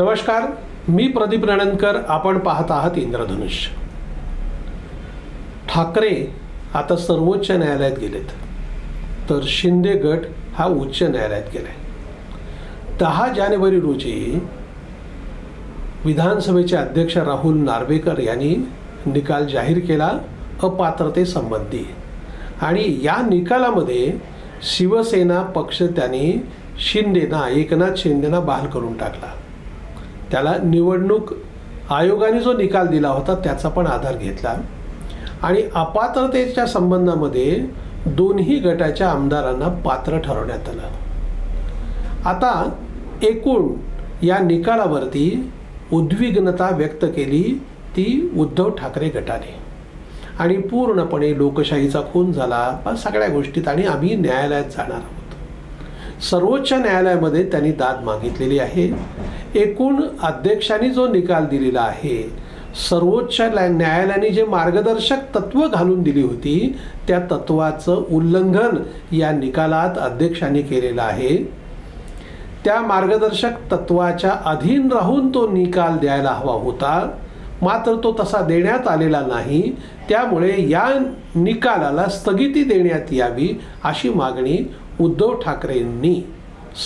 नमस्कार मी प्रदीप रणनकर आपण पाहत आहात इंद्रधनुष्य. ठाकरे आता सर्वोच्च न्यायालयात गेलेत. तर शिंदे गट हा उच्च न्यायालयात गेलाय. दहा जानेवारी रोजी विधानसभेचे अध्यक्ष राहुल नार्वेकर यांनी निकाल जाहीर केला अपात्रतेसंबंधी आणि या निकालामध्ये शिवसेना पक्ष त्यांनी शिंदेना एकनाथ शिंदेना बहाल करून टाकला. त्याला निवडणूक आयोगाने जो निकाल दिला होता त्याचा पण आधार घेतला. आणि अपात्रतेच्या संबंधामध्ये दोन्ही गटाच्या आमदारांना पात्र ठरवण्यात आलं. आता एकूण या निकालावरती उद्विग्नता व्यक्त केली ती उद्धव ठाकरे गटाने. आणि पूर्णपणे लोकशाहीचा खून झाला. सगळ्या गोष्टीत आणि आम्ही न्यायालयात जाणार आहोत. सर्वोच्च न्यायालयामध्ये त्यांनी दाद मागितलेली आहे. एकूण अध्यक्षांनी जो निकाल दिलेला आहे सर्वोच्च न्यायालयाने जे मार्गदर्शक तत्व घालून दिली होती त्या तत्वाचं उल्लंघन या निकालात अध्यक्षांनी केलेलं आहे. त्या मार्गदर्शक तत्वाच्या अधीन राहून तो निकाल द्यायला हवा होता. मात्र तो तसा देण्यात आलेला नाही. त्यामुळे या निकालाला स्थगिती देण्यात यावी अशी मागणी उद्धव ठाकरेंनी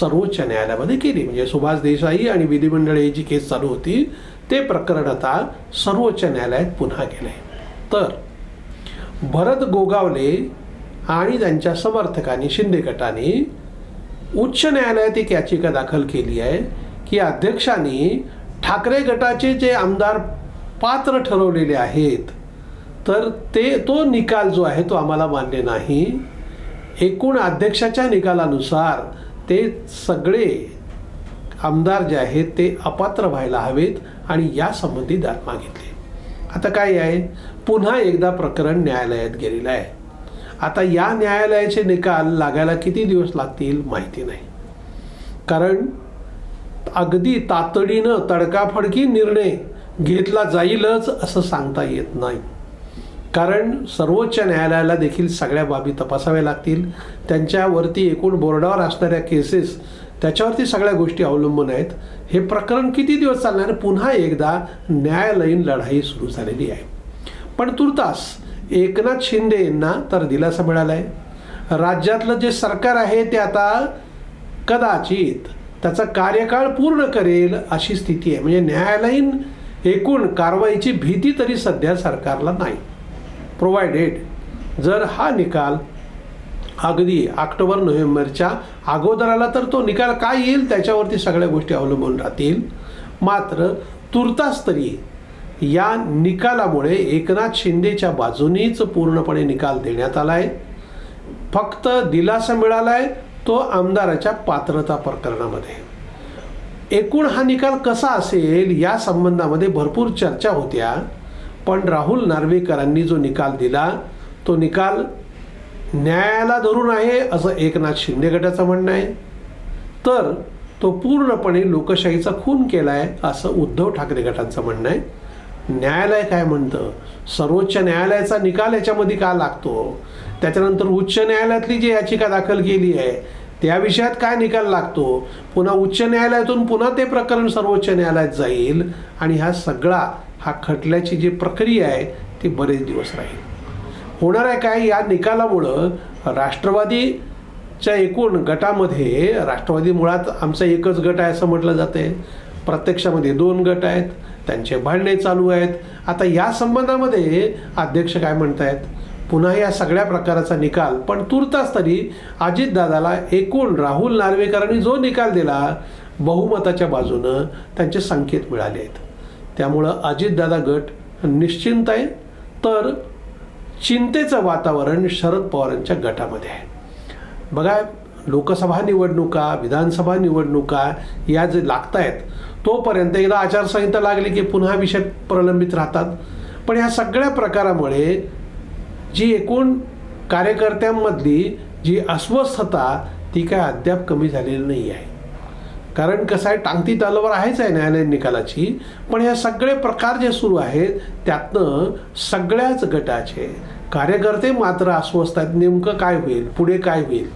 सर्वोच्च न्यायालयामध्ये केली. म्हणजे सुभाष देसाई आणि विधिमंडळे जी केस चालू होती ते प्रकरण आता सर्वोच्च न्यायालयात पुन्हा गेले तर भरत गोगावले आणि त्यांच्या समर्थकांनी शिंदे गटाने उच्च न्यायालयात एक याचिका दाखल केली आहे की अध्यक्षांनी ठाकरे गटाचे जे आमदार पात्र ठरवलेले आहेत तर ते तो निकाल जो आहे तो आम्हाला मान्य नाही. एकूण अध्यक्षाच्या निकालानुसार ते सगळे आमदार जे आहेत ते अपात्र व्हायला हवेत आणि यासंबंधी दाद मागितली. आता काय आहे? पुन्हा एकदा प्रकरण न्यायालयात गेलेलं आहे. आता या न्यायालयाचे निकाल लागायला किती दिवस लागतील माहिती नाही. कारण अगदी तातडीनं तडकाफडकी निर्णय घेतला जाईलच असं सांगता येत नाही. कारण सर्वोच्च न्यायालयाला देखील सगळ्या बाबी तपासाव्या लागतील. त्यांच्यावरती एकूण बोर्डावर असणाऱ्या केसेस त्याच्यावरती सगळ्या गोष्टी अवलंबून आहेत. हे प्रकरण किती दिवस चालणार पुन्हा एकदा न्यायालयीन लढाई सुरू झालेली आहे. पण तुर्तास एकनाथ शिंदे यांना तर दिलासा मिळाला आहे राज्यातलं जे सरकार आहे ते आता कदाचित त्याचा कार्यकाळ पूर्ण करेल अशी स्थिती आहे. म्हणजे न्यायालयीन एकूण कारवाईची भीती तरी सध्या सरकारला नाही. प्रोव्हायडेड जर हा निकाल अगदी ऑक्टोबर नोव्हेंबरच्या अगोदराला तर तो निकाल काय येईल त्याच्यावरती सगळ्या गोष्टी अवलंबून राहतील. मात्र तुर्तास तरी या निकालामुळे एकनाथ शिंदेच्या बाजूनीच पूर्णपणे निकाल देण्यात आला आहे फक्त दिलासा मिळाला आहे तो आमदाराच्या पात्रता प्रकरणामध्ये. एकूण हा निकाल कसा असेल या संबंधामध्ये भरपूर चर्चा होत्या. पण राहुल नार्वेकरांनी जो निकाल दिला तो निकाल न्यायाला धरून आहे असं एकनाथ शिंदे गटाचं म्हणणं आहे. तर तो पूर्णपणे लोकशाहीचा खून केला आहे असं उद्धव ठाकरे गटांचं म्हणणं आहे. न्यायालय काय म्हणतं? सर्वोच्च न्यायालयाचा निकाल याच्यामध्ये का लागतो? त्याच्यानंतर उच्च न्यायालयातली जी याचिका दाखल केली आहे त्या विषयात काय निकाल लागतो? पुन्हा उच्च न्यायालयातून पुन्हा ते प्रकरण सर्वोच्च न्यायालयात जाईल आणि हा सगळा हा खटल्याची जी प्रक्रिया आहे ती बरेच दिवस राहील. होणार आहे काय? या निकालामुळं राष्ट्रवादीच्या एकूण गटामध्ये राष्ट्रवादी मुळात आमचा एकच गट आहे असं म्हटलं जाते प्रत्यक्षामध्ये दोन गट आहेत त्यांचे भांडणे चालू आहेत. आता या संबंधामध्ये अध्यक्ष काय म्हणत आहेत पुन्हा या सगळ्या प्रकाराचा निकाल. पण तुर्तास तरी अजितदादाला एकूण राहुल नार्वेकरांनी जो निकाल दिला बहुमताच्या बाजूनं त्यांचे संकेत मिळाले आहेत. त्यामुळं अजितदादा गट निश्चिंत आहे तर चिंतेचं वातावरण शरद पवारांच्या गटामध्ये आहे. बघा लोकसभा निवडणुका विधानसभा निवडणुका या जे लागत आहेत तोपर्यंत एकदा आचारसंहिता लागली की पुन्हा विषय प्रलंबित राहतात. पण ह्या सगळ्या प्रकारामुळे जी एकूण कार्यकर्त्यांमधली जी अस्वस्थता ती काय अद्याप कमी झालेली नाही आहे. कारण कसं आहे टांगती तालावर आहेच आहे न्यायालयीन निकालाची पण ह्या सगळे प्रकार जे सुरू आहेत त्यातनं सगळ्याच गटाचे कार्यकर्ते मात्र अस्वस्थ आहेत. नेमकं काय होईल? पुढे काय होईल?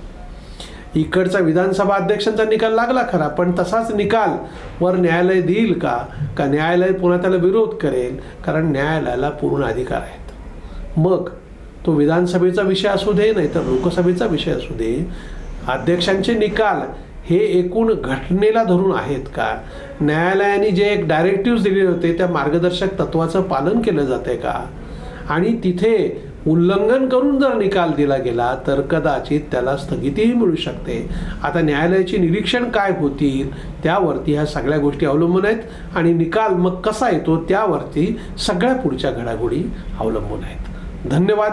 इकडचा विधानसभा अध्यक्षांचा निकाल लागला खरा पण तसाच निकाल वर न्यायालय देईल का? का न्यायालय पुन्हा त्याला विरोध करेल? कारण न्यायालयाला पूर्ण अधिकार आहेत. मग तो विधानसभेचा विषय असू दे नाहीतर लोकसभेचा विषय असू दे अध्यक्षांचे निकाल हे एकूण घटनेला धरून आहेत का? न्यायालयाने जे एक डायरेक्टिव्ह दिलेले होते त्या मार्गदर्शक तत्वाचं पालन केलं जाते का? आणि तिथे उल्लंघन करून जर निकाल दिला गेला तर कदाचित त्याला स्थगितीही मिळू शकते. आता न्यायालयाची निरीक्षण काय होतील त्यावरती ह्या सगळ्या गोष्टी अवलंबून आहेत. आणि निकाल मग कसा येतो त्यावरती सगळ्या पुढच्या घडामोडी अवलंबून आहेत. धन्यवाद.